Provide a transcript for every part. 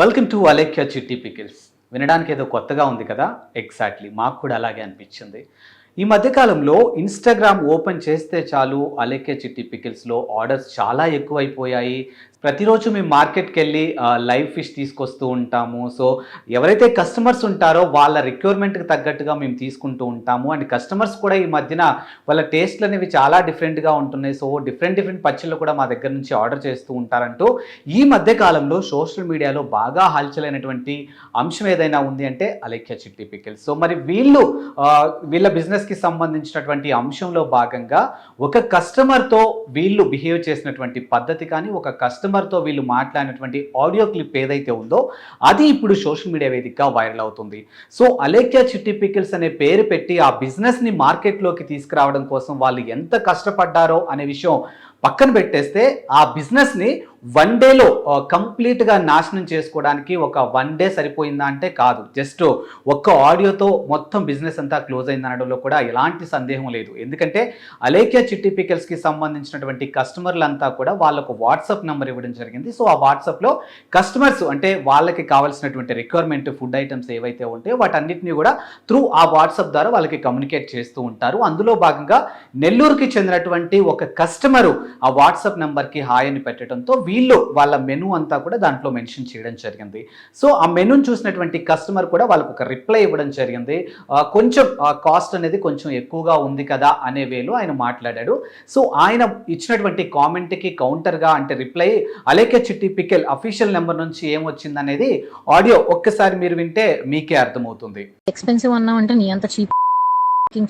Welcome to Alekhya Chitti pickles వినడానికి ఏదో కొత్తగా ఉంది కదా? ఎగ్జాక్ట్లీ మాకు కూడా అలాగే అనిపించింది. ఈ మధ్యకాలంలో ఇన్స్టాగ్రామ్ ఓపెన్ చేస్తే చాలు అలేఖ్య చిట్టి పికిల్స్లో ఆర్డర్స్ చాలా ఎక్కువైపోయాయి. ప్రతిరోజు మేము మార్కెట్కి వెళ్ళి లైవ్ ఫిష్ తీసుకొస్తూ ఉంటాము. సో ఎవరైతే కస్టమర్స్ ఉంటారో వాళ్ళ రిక్వైర్మెంట్కి తగ్గట్టుగా మేము తీసుకుంటూ ఉంటాము. అండ్ కస్టమర్స్ కూడా ఈ మధ్యన వాళ్ళ టేస్ట్లు అనేవి చాలా డిఫరెంట్గా ఉంటున్నాయి. సో డిఫరెంట్ డిఫరెంట్ పచ్చళ్ళు కూడా మా దగ్గర నుంచి ఆర్డర్ చేస్తూ ఉంటారంటూ ఈ మధ్య కాలంలో సోషల్ మీడియాలో బాగా హల్చలైనటువంటి అంశం ఏదైనా ఉంది అంటే అలేఖ్య చిట్టి పికిల్స్. సో మరి వీళ్ళు వీళ్ళ బిజినెస్కి సంబంధించినటువంటి అంశంలో భాగంగా ఒక కస్టమర్తో వీళ్ళు బిహేవ్ చేసినటువంటి పద్ధతి కానీ ఒక కస్టమర్ కస్టమర్తో వీళ్ళు మాట్లాడినటువంటి ఆడియో క్లిప్ ఏదైతే ఉందో అది ఇప్పుడు సోషల్ మీడియా వేదికగా వైరల్ అవుతుంది. సో అలేఖ్య చిట్టి పికిల్స్ అనే పేరు పెట్టి ఆ బిజినెస్ని మార్కెట్లోకి తీసుకురావడం కోసం వాళ్ళు ఎంత కష్టపడ్డారో అనే విషయం పక్కన పెట్టేస్తే ఆ బిజినెస్ని వన్ డేలో కంప్లీట్గా నాశనం చేసుకోవడానికి ఒక వన్ డే సరిపోయిందా అంటే కాదు. జస్ట్ ఒక్క ఆడియోతో మొత్తం బిజినెస్ అంతా క్లోజ్ అయింది అనడంలో కూడా ఎలాంటి సందేహం లేదు. ఎందుకంటే అలేఖ్య చిట్టి పికల్స్కి సంబంధించినటువంటి కస్టమర్లంతా కూడా వాళ్ళకు వాట్సాప్ నెంబర్ ఇవ్వడం జరిగింది. సో ఆ వాట్సాప్లో కస్టమర్స్ అంటే వాళ్ళకి కావాల్సినటువంటి రిక్వైర్మెంట్ ఫుడ్ ఐటమ్స్ ఏవైతే ఉంటాయో వాటన్నిటిని కూడా త్రూ ఆ వాట్సాప్ ద్వారా వాళ్ళకి కమ్యూనికేట్ చేస్తూ ఉంటారు. అందులో భాగంగా నెల్లూరుకి చెందినటువంటి ఒక కస్టమరు ఆ వాట్సాప్ నెంబర్కి హాయ్ అని పెట్టడంతో వీళ్ళు వాళ్ళ మెనూ అంతా కూడా దాంట్లో మెన్షన్ చేయడం జరిగింది. సో ఆ మెనూని చూసినటువంటి కస్టమర్ కూడా వాళ్ళకు ఒక రిప్లై ఇవ్వడం జరిగింది. కొంచెం కాస్ట్ అనేది కొంచెం ఎక్కువగా ఉంది కదా అనే వేలో ఆయన మాట్లాడాడు. సో ఆయన ఇచ్చినటువంటి కామెంట్కి కౌంటర్గా అంటే రిప్లై అలేకే చిట్టి పికెల్ అఫీషియల్ నెంబర్ నుంచి ఏమొచ్చింది అనేది ఆడియో ఒక్కసారి మీరు వింటే మీకే అర్థమవుతుంది. ఎక్స్పెన్సివ్ అన్నావు అంటే నీ అంత చీప్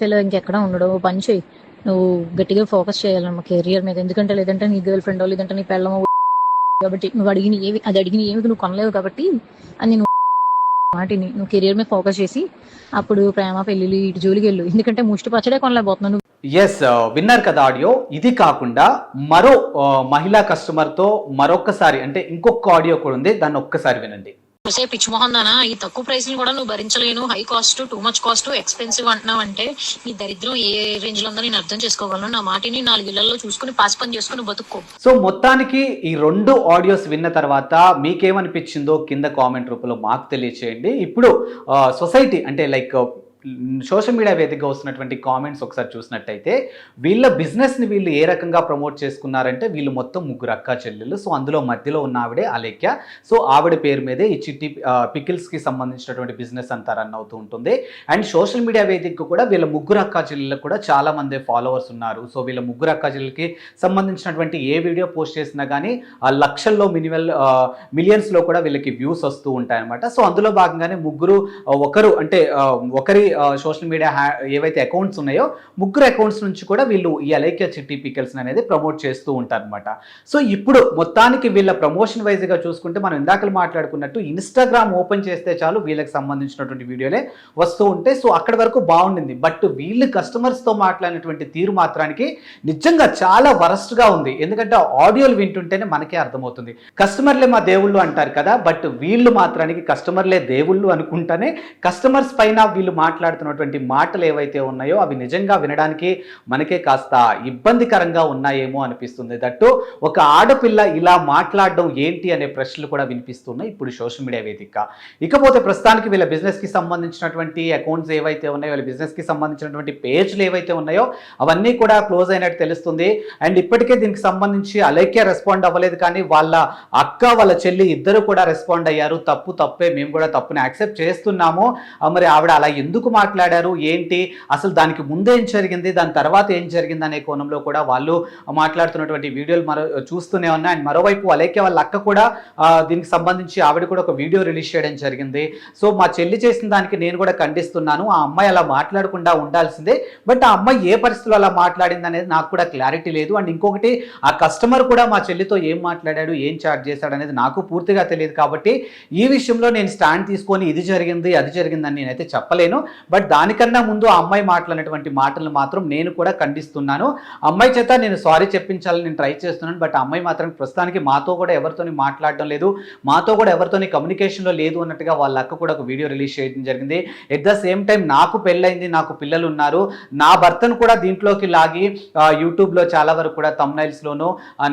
ఫెలో ఇంకెక్కడ ఉండడు. పని చేయి నువ్వు గట్టిగా ఫోకస్ చేయాలన్నమా కెరియర్ మీద. ఎందుకంటే లేదంటే నీ గర్ల్ ఫ్రెండ్ లేదంటే నీ పెళ్ళమో కాబట్టి నువ్వు అడిగిన ఏవి అది అడిగిన ఏమి నువ్వు కొనలేవు కాబట్టి అని నువ్వు వాటిని నువ్వు కెరియర్ మీద ఫోకస్ చేసి అప్పుడు ప్రేమ పెళ్ళిళ్ళు ఇటు జోలికి వెళ్ళు. ఎందుకంటే ముష్టి పచ్చడే కొనలేకపోతున్నావు నువ్వు. ఎస్ uh, విన్నారు కదా ఆడియో? ఇది కాకుండా మరో uh, మహిళా కస్టమర్తో మరొక్కసారి అంటే ఇంకొక ఆడియో కూడా ఉంది. దాన్ని ఒక్కసారి వినండి. సే పిచ్చి దానా ఈ తక్కువ ప్రైస్ని కూడా నువ్వు భరించలేను. High cost too much cost expensive అంటున్నావు అంటే నీ దరిద్రం ఏ రేంజ్లో ఉందో నేను అర్థం చేసుకోగలను. నా మాటిని నాలుగు ఇళ్ళలో చూసుకుని పాస్ పని చేసుకుని బతుక్కో సో మొత్తానికి ఈ రెండు ఆడియోస్ విన్న తర్వాత మీకేమనిపించిందో కింద కామెంట్ రూపంలో మాకు తెలియచేయండి. ఇప్పుడు సొసైటీ అంటే లైక్ సోషల్ మీడియా వేదికగా వస్తున్నటువంటి కామెంట్స్ ఒకసారి చూసినట్టయితే వీళ్ళ బిజినెస్ని వీళ్ళు ఏ రకంగా ప్రమోట్ చేసుకున్నారంటే వీళ్ళు మొత్తం ముగ్గురు అక్క చెల్లెళ్ళు. సో అందులో మధ్యలో ఉన్న ఆవిడే అలేఖ్య. సో ఆవిడ పేరు మీదే ఈ చిట్టి పికిల్స్కి సంబంధించినటువంటి బిజినెస్ అంతా రన్ అవుతూ ఉంటుంది. అండ్ సోషల్ మీడియా వేదిక కూడా వీళ్ళ ముగ్గురు అక్క చెల్లెళ్ళకు కూడా చాలా మంది ఫాలోవర్స్ ఉన్నారు. సో వీళ్ళ ముగ్గురు అక్క చెల్లెలకి సంబంధించినటువంటి ఏ వీడియో పోస్ట్ చేసినా కానీ ఆ లక్షల్లో మినిమల్ మిలియన్స్లో కూడా వీళ్ళకి వ్యూస్ వస్తూ ఉంటాయన్నమాట. సో అందులో భాగంగానే ముగ్గురు ఒకరు అంటే ఒకరి సోషల్ మీడియా ఏవైతే అకౌంట్స్ ఉన్నాయో ముగ్గురు అకౌంట్స్ నుంచి కూడా వీళ్ళు ఈ అలైక్య చిట్టి పికల్స్ అనేది ప్రమోట్ చేస్తూ ఉంటారనమాట సో ఇప్పుడు మొత్తానికి వీళ్ళ ప్రమోషన్ వైజ్గా చూసుకుంటే మనం ఇందాకలు మాట్లాడుకున్నట్టు ఇన్స్టాగ్రామ్ ఓపెన్ చేస్తే చాలు వీళ్ళకి సంబంధించినటువంటి వీడియోలే వస్తూ ఉంటాయి. సో అక్కడి వరకు బాగుండింది. బట్ వీళ్ళు కస్టమర్స్తో మాట్లాడినటువంటి తీరు మాత్రానికి నిజంగా చాలా వరస్ట్గా ఉంది. ఎందుకంటే ఆడియోలు వింటుంటేనే మనకే అర్థమవుతుంది. కస్టమర్లే మా దేవుళ్ళు అంటారు కదా బట్ వీళ్ళు మాత్రానికి కస్టమర్లే దేవుళ్ళు అనుకుంటానే కస్టమర్స్ పైన వీళ్ళు మాట్లాడుతున్నటువంటి మాటలు ఏవైతే ఉన్నాయో అవి నిజంగా వినడానికి మనకే కాస్త ఇబ్బందికరంగా ఉన్నాయేమో అనిపిస్తుంది. దట్టు ఒక ఆడపిల్ల ఇలా మాట్లాడడం ఏంటి అనే ప్రశ్నలు కూడా వినిపిస్తున్నాయి ఇప్పుడు సోషల్ మీడియా వేదిక. ఇకపోతే ప్రస్తుతానికి వీళ్ళ బిజినెస్కి సంబంధించినటువంటి అకౌంట్స్ ఏవైతే ఉన్నాయో వీళ్ళ బిజినెస్కి సంబంధించినటువంటి పేజ్లు ఏవైతే ఉన్నాయో అవన్నీ కూడా క్లోజ్ అయినట్టు తెలుస్తుంది. అండ్ ఇప్పటికే దీనికి సంబంధించి అలైక్య రెస్పాండ్ అవ్వలేదు కానీ వాళ్ళ అక్క వాళ్ళ చెల్లి ఇద్దరు కూడా రెస్పాండ్ అయ్యారు. తప్పు తప్పే మేము కూడా తప్పుని యాక్సెప్ట్ చేస్తున్నాము. మరి ఆవిడ అలా ఎందుకు మాట్లాడారు ఏంటి? అసలు దానికి ముందు ఏం జరిగింది? దాని తర్వాత ఏం జరిగింది అనే కోణంలో కూడా వాళ్ళు మాట్లాడుతున్నటువంటి వీడియోలు మరో చూస్తూనే ఉన్నాయి. అండ్ మరోవైపు అలేఖ్య వాళ్ళ అక్క కూడా దీనికి సంబంధించి ఆవిడ కూడా ఒక వీడియో రిలీజ్ చేయడం జరిగింది. సో మా చెల్లి చేసిన దానికి నేను కూడా ఖండిస్తున్నాను. ఆ అమ్మాయి అలా మాట్లాడకుండా ఉండాల్సిందే. బట్ ఆ అమ్మాయి ఏ పరిస్థితుల్లో అలా మాట్లాడింది అనేది నాకు కూడా క్లారిటీ లేదు. అండ్ ఇంకొకటి ఆ కస్టమర్ కూడా మా చెల్లితో ఏం మాట్లాడాడు ఏం చార్జ్ చేశాడు అనేది నాకు పూర్తిగా తెలియదు కాబట్టి ఈ విషయంలో నేను స్టాండ్ తీసుకొని ఇది జరిగింది అది జరిగిందని నేనైతే చెప్పలేను. బట్ దానికన్నా ముందు ఆ అమ్మాయి మాట్లాడినటువంటి మాటలను మాత్రం నేను కూడా ఖండిస్తున్నాను. అమ్మాయి చేత నేను సారీ చెప్పించాలని నేను ట్రై చేస్తున్నాను. బట్ ఆ అమ్మాయి మాత్రం ప్రస్తుతానికి మాతో కూడా ఎవరితోని మాట్లాడడం లేదు. మాతో కూడా ఎవరితోని కమ్యూనికేషన్లో లేదు అన్నట్టుగా వాళ్ళ అక్క కూడా ఒక వీడియో రిలీజ్ చేయడం జరిగింది. ఎట్ ద సేమ్ టైం నాకు పెళ్ళైంది నాకు పిల్లలు ఉన్నారు. నా భర్తను కూడా దీంట్లోకి లాగి యూట్యూబ్లో చాలా వరకు కూడా తమ్నైల్స్లోనూ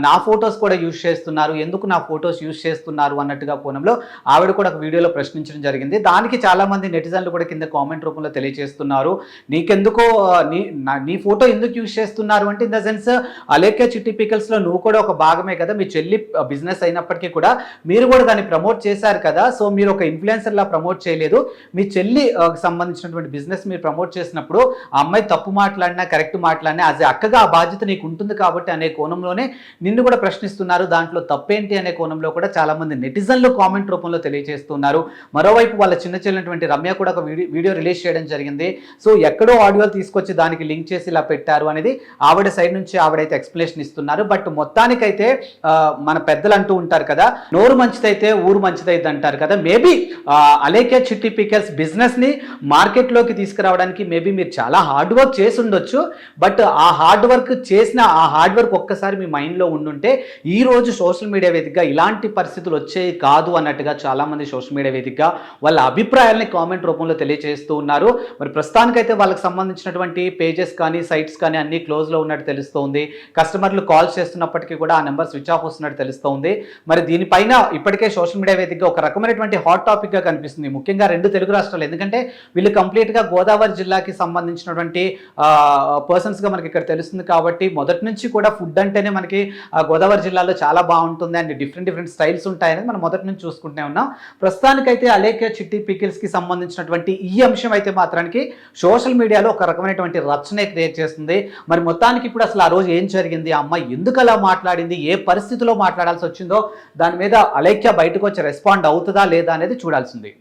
నా ఫొటోస్ కూడా యూజ్ చేస్తున్నారు. ఎందుకు నా ఫొటోస్ యూజ్ చేస్తున్నారు అన్నట్టుగా కోణంలో ఆవిడ కూడా ఒక వీడియోలో ప్రశ్నించడం జరిగింది. దానికి చాలామంది నెటిజన్లు కూడా కింద కామెంట్ రూపంలో తెలియజేస్తున్నారు. నీకెందుకో నీ నీ ఫోటో ఎందుకు యూజ్ చేస్తున్నారు అంటే ఇన్ ద సెన్స్ అలేఖ్య చిట్టి పికల్స్లో నువ్వు కూడా ఒక భాగమే కదా మీ చెల్లి బిజినెస్ అయినప్పటికీ కూడా మీరు కూడా దాన్ని ప్రమోట్ చేశారు కదా సో మీరు ఒక ఇన్ఫ్లుయెన్సర్ లా ప్రమోట్ చేయలేదు. మీ చెల్లి సంబంధించినటువంటి బిజినెస్ మీరు ప్రమోట్ చేసినప్పుడు ఆ అమ్మాయి తప్పు మాట్లాడినా కరెక్ట్ మాట్లాడినా అది అక్కగా ఆ బాధ్యత నీకు ఉంటుంది కాబట్టి అనే కోణంలోనే నిన్ను కూడా ప్రశ్నిస్తున్నారు. దాంట్లో తప్పేంటి అనే కోణంలో కూడా చాలామంది నెటిజన్లు కామెంట్ రూపంలో తెలియజేస్తున్నారు. మరోవైపు వాళ్ళ చిన్న చెల్లినటువంటి రమ్య కూడా ఒక వీడియో వీడియో రిలీజ్ చేయడం జరిగింది. సో ఎక్కడో ఆడియోలు తీసుకొచ్చి దానికి లింక్ చేసి ఇలా పెట్టారు అనేది ఆవిడ సైడ్ నుంచి ఆవిడైతే ఎక్స్ప్లెనేషన్ ఇస్తున్నారు. బట్ మొత్తానికైతే మన పెద్దలు అంటూ ఉంటారు కదా నోరు మంచిదైతే ఊరు మంచిదైతే అంటారు కదా. మేబీ అలేకే చిట్టి పికర్స్ బిజినెస్ని తీసుకురావడానికి మేబీ మీరు చాలా హార్డ్ వర్క్ చేసి ఉండొచ్చు. బట్ ఆ హార్డ్ వర్క్ చేసిన ఆ హార్డ్ వర్క్ ఒక్కసారి మీ మైండ్లో ఉండుంటే ఈ రోజు సోషల్ మీడియా వేదికగా ఇలాంటి పరిస్థితులు వచ్చేవి కాదు అన్నట్టుగా చాలామంది సోషల్ మీడియా వేదికగా వాళ్ళ అభిప్రాయాల్ని కామెంట్ రూపంలో తెలియజేస్తూ ఉన్నారు. మరి ప్రస్తుతానికైతే వాళ్ళకి సంబంధించినటువంటి పేజెస్ కానీ సైట్స్ కానీ అన్ని క్లోజ్లో ఉన్నట్టు తెలుస్తోంది. కస్టమర్లు కాల్ చేస్తున్నప్పటికీ కూడా ఆ నెంబర్ స్విచ్ ఆఫ్ వస్తున్నట్టు తెలుస్తోంది. మరి దీనిపైన ఇప్పటికే సోషల్ మీడియా వేదికగా ఒక రకమైనటువంటి హాట్ టాపిక్గా కనిపిస్తుంది. ముఖ్యంగా రెండు తెలుగు రాష్ట్రాలు. ఎందుకంటే వీళ్ళు కంప్లీట్గా గోదావరి జిల్లాకి సంబంధించినటువంటి పర్సన్స్గా మనకి ఇక్కడ తెలుస్తుంది కాబట్టి మొదటి నుంచి కూడా ఫుడ్ అంటేనే మనకి గోదావరి జిల్లాలో చాలా బాగుంటుంది. అండ్ డిఫరెంట్ డిఫరెంట్ స్టైల్స్ ఉంటాయని మనం మొదటి నుంచి చూసుకుంటూనే ఉన్నాం. ప్రస్తుతానికైతే అలేఖ్య చిట్టి పికిల్స్కి సంబంధించినటువంటి ఈ అంశం అయితే మాత్రానికి సోషల్ మీడియాలో ఒక రకమైనటువంటి రచనే క్రియేట్ చేస్తుంది. మరి మొత్తానికి ఇప్పుడు అసలు ఆ రోజు ఏం జరిగింది? ఆ అమ్మాయి ఎందుకు అలా మాట్లాడింది? ఏ పరిస్థితిలో మాట్లాడాల్సి వచ్చిందో? దాని మీద అలైక్య బయటకు వచ్చి రెస్పాండ్ అవుతుందా లేదా అనేది చూడాల్సింది.